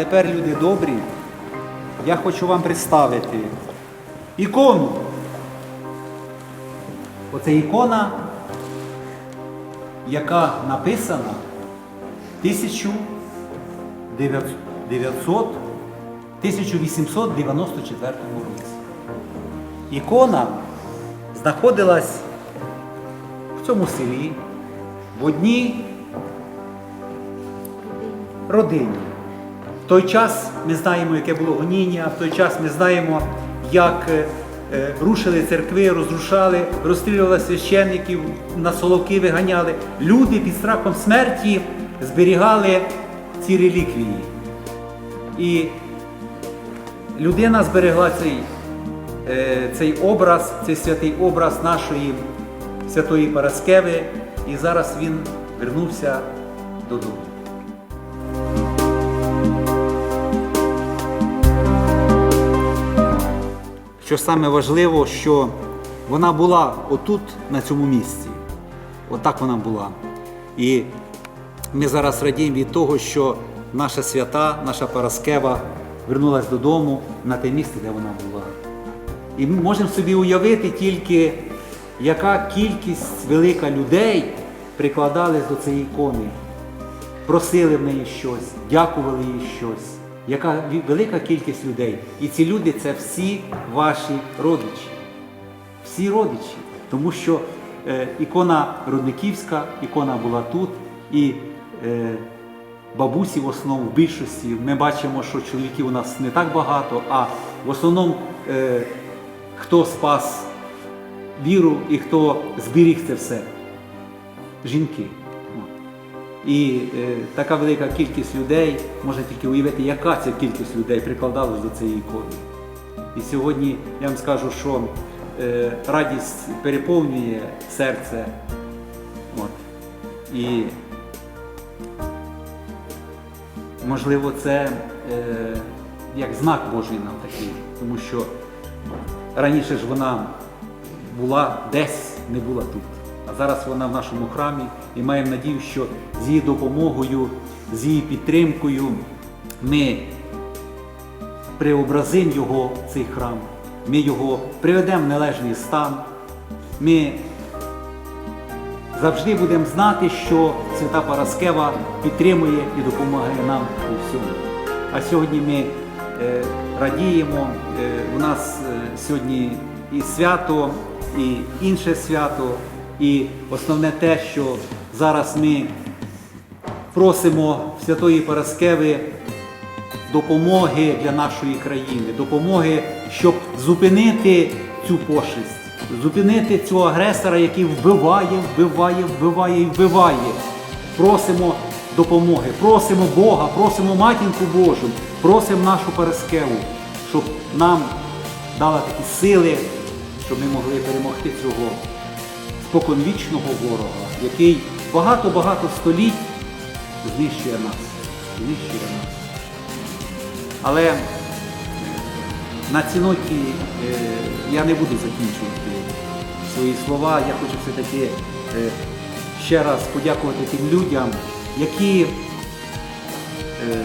Тепер, люди добрі, я хочу вам представити ікону. Оце ікона, яка написана 1900 1894 році. Ікона знаходилась в цьому селі в одній родині. Той час ми знаємо, яке було гоніння, в той час ми знаємо, як е, е, рушили церкви, розрушали, розстрілювали священників, на соловки виганяли. Люди під страхом смерті зберігали ці реліквії. І людина зберегла цей, е, цей образ, цей святий образ нашої святої Параскеви, і зараз він вернувся додому. Що саме важливо, що вона була отут, на цьому місці. Отак вона була. І ми зараз радіємо від того, що наша свята, наша Параскева вернулась додому на те місце, де вона була. І ми можемо собі уявити тільки, яка кількість велика людей прикладались до цієї ікони, просили в неї щось, дякували їй щось. Яка велика кількість людей. І ці люди це всі ваші родичі. Всі родичі. Тому що е, ікона Рудниківська, ікона була тут, і е, бабусі в основному в більшості. Ми бачимо, що чоловіків у нас не так багато, а в основному е, хто спас віру і хто зберіг це все? Жінки. І е, така велика кількість людей, можна тільки уявити, яка ця кількість людей прикладалась до цієї ікони. І сьогодні я вам скажу, що е, радість переповнює серце. От. І можливо це е, як знак Божий нам такий, тому що раніше ж вона була десь, не була тут. А зараз вона в нашому храмі і маємо надію, що з її допомогою, з її підтримкою ми преобразимо його, цей храм, ми його приведемо в належний стан. Ми завжди будемо знати, що Свята Параскева підтримує і допомагає нам у всьому. А сьогодні ми е, радіємо. Е, у нас е, сьогодні і свято, і інше свято, і основне те, що зараз ми просимо Святої Параскеви допомоги для нашої країни, допомоги, щоб зупинити цю пошесть, зупинити цього агресора, який вбиває, вбиває, вбиває і вбиває. Просимо допомоги, просимо Бога, просимо Матінку Божу, просимо нашу Параскеву, щоб нам дала такі сили, щоб ми могли перемогти цього споконвічного ворога, який багато-багато століть знищує нас, знищує нас. Але на цій ноті е, я не буду закінчувати свої слова. Я хочу все-таки е, ще раз подякувати тим людям, які е,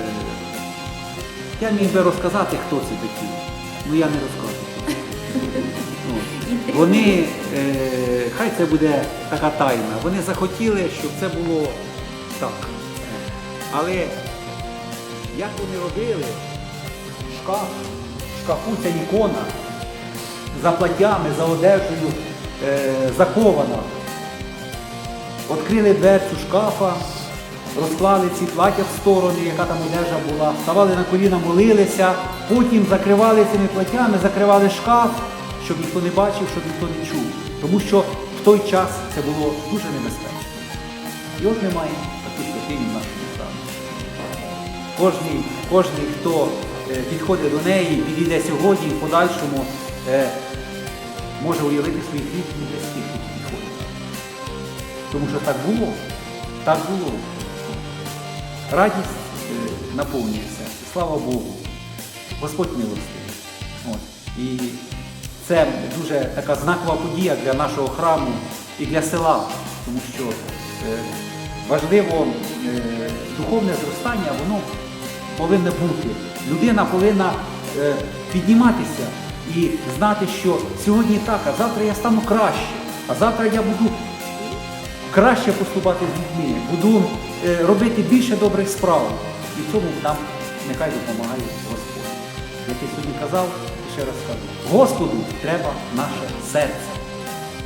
я міг би розказати, хто це такі, але я не розкажу. Вони, е, хай це буде така тайна. Вони захотіли, щоб це було так. Але як вони робили, шкаф, шкафу ця ікона за платями, за одежею е, закована. Відкрили дверцю шкафа, розклали ці плаття в сторони, яка там одежа була, ставали на коліна, молилися, потім закривали цими платтями, закривали шкаф, щоб ніхто не бачив, щоб ніхто не чув. Тому що в той час це було дуже небезпечно. І от ми маємо таку святиню в нашому храмі. Кожний, кожний, хто е, підходить до неї, підійде сьогодні, в подальшому е, може уявити своїх рідних і близьких, які підходять. Тому що так було, так було. Радість е, наповнюється. Слава Богу. Господь милостивий. І це дуже така знакова подія для нашого храму і для села, тому що е, важливо е, духовне зростання, воно повинне бути. Людина повинна е, підніматися і знати, що сьогодні так, а завтра я стану краще, а завтра я буду краще поступати з людьми, буду робити більше добрих справ. І в цьому нам нехай допомагає Господь. Як я сьогодні казав, ще раз кажу, Господу треба наше серце.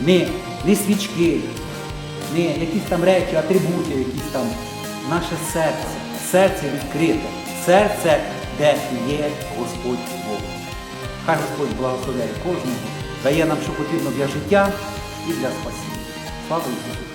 Не, не свічки, не якісь там речі, атрибути, якісь там. Наше серце, серце відкрите, серце, де є Господь Бог. Хай Господь благословляє кожного, дає нам, що потрібно для життя і для спасіння. Слава Ісусу!